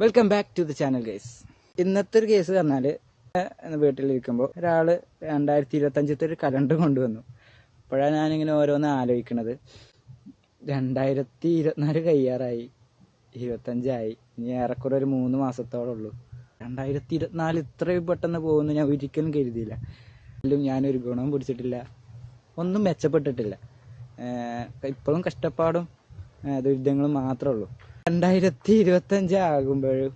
Welcome back to the channel guys ഇന്നത്തെ ഒരു case പറഞ്ഞാൽ വീട്ടിലിരിക്കുമ്പോൾ ഒരാൾ രണ്ടായിരത്തി ഇരുപത്തഞ്ചത്തെ ഒരു കലണ്ടർ കൊണ്ടുവന്നു. അപ്പോഴാണ് ഞാനിങ്ങനെ ഓരോന്ന് ആലോചിക്കണത്. രണ്ടായിരത്തി ഇരുപത്തിനാല് കയ്യാറായി. ഇരുപത്തഞ്ചായി ഇനി ഏറെക്കുറെ ഒരു മൂന്ന് മാസത്തോളം ഉള്ളൂ. രണ്ടായിരത്തി ഇരുപത്തിനാല് ഇത്രയും പെട്ടെന്ന് പോകുമെന്ന് ഞാൻ ഒരിക്കലും കരുതിയില്ല. എങ്കിലും ഞാനൊരു ഗുണവും പിടിച്ചിട്ടില്ല. ഒന്നും മെച്ചപ്പെട്ടിട്ടില്ല. ഇപ്പോഴും കഷ്ടപ്പാടും ഏഹ് ദുരിതങ്ങളും മാത്രമേ ഉള്ളൂ രണ്ടായിരത്തി ഇരുപത്തഞ്ച് ആകുമ്പോഴും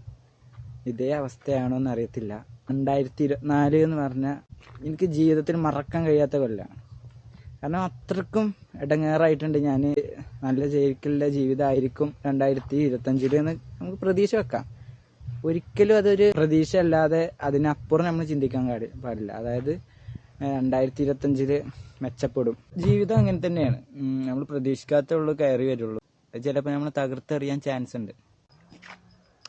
ഇതേ അവസ്ഥയാണോ എന്ന് അറിയത്തില്ല രണ്ടായിരത്തി ഇരുപത്തിനാല് എന്ന് പറഞ്ഞാൽ എനിക്ക് ജീവിതത്തിൽ മറക്കാൻ കഴിയാത്ത കൊല്ലമാണ് കാരണം അത്രക്കും ഇടങ്ങേറായിട്ടുണ്ട് ഞാൻ നല്ല ജയിക്കലിന്റെ ജീവിതമായിരിക്കും രണ്ടായിരത്തി ഇരുപത്തഞ്ചിൽ എന്ന് നമുക്ക് പ്രതീക്ഷ വെക്കാം. ഒരിക്കലും അതൊരു പ്രതീക്ഷ അല്ലാതെ അതിനപ്പുറം നമ്മൾ ചിന്തിക്കാൻ പാടില്ല. അതായത് രണ്ടായിരത്തി ഇരുപത്തഞ്ചിൽ മെച്ചപ്പെടും. ജീവിതം അങ്ങനെ തന്നെയാണ്. നമ്മൾ പ്രതീക്ഷിക്കാത്തുള്ളൂ കയറി വരുള്ളൂ. ചിലപ്പോൾ നമ്മൾ തകർത്തെറിയാൻ ചാൻസ് ഉണ്ട്.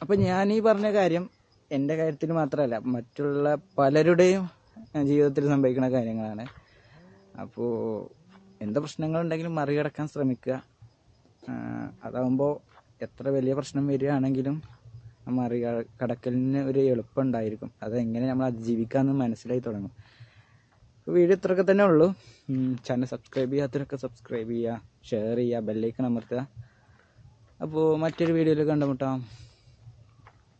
അപ്പം ഞാൻ ഈ പറഞ്ഞ കാര്യം എന്റെ കാര്യത്തിൽ മാത്രമല്ല മറ്റുള്ള പലരുടെയും ജീവിതത്തിൽ സംഭവിക്കുന്ന കാര്യങ്ങളാണ്. അപ്പോൾ എന്ത് പ്രശ്നങ്ങളുണ്ടെങ്കിലും മറികടക്കാൻ ശ്രമിക്കുക. അതാകുമ്പോൾ എത്ര വലിയ പ്രശ്നം വരികയാണെങ്കിലും മറികടക്കലിന് ഒരു എളുപ്പം ഉണ്ടായിരിക്കും. അതെങ്ങനെ നമ്മൾ അതിജീവിക്കാമെന്ന് മനസ്സിലായി തുടങ്ങും. വീഡിയോ ഇത്രയൊക്കെ തന്നെ ഉള്ളൂ. ചാനൽ സബ്സ്ക്രൈബ് ചെയ്യാത്തവരൊക്കെ സബ്സ്ക്രൈബ് ചെയ്യുക ഷെയർ ചെയ്യുക ബെല്ലൈക്കൺ അമർത്തുക. അപ്പോൾ മറ്റൊരു വീഡിയോയിൽ കണ്ടുമുട്ടാം.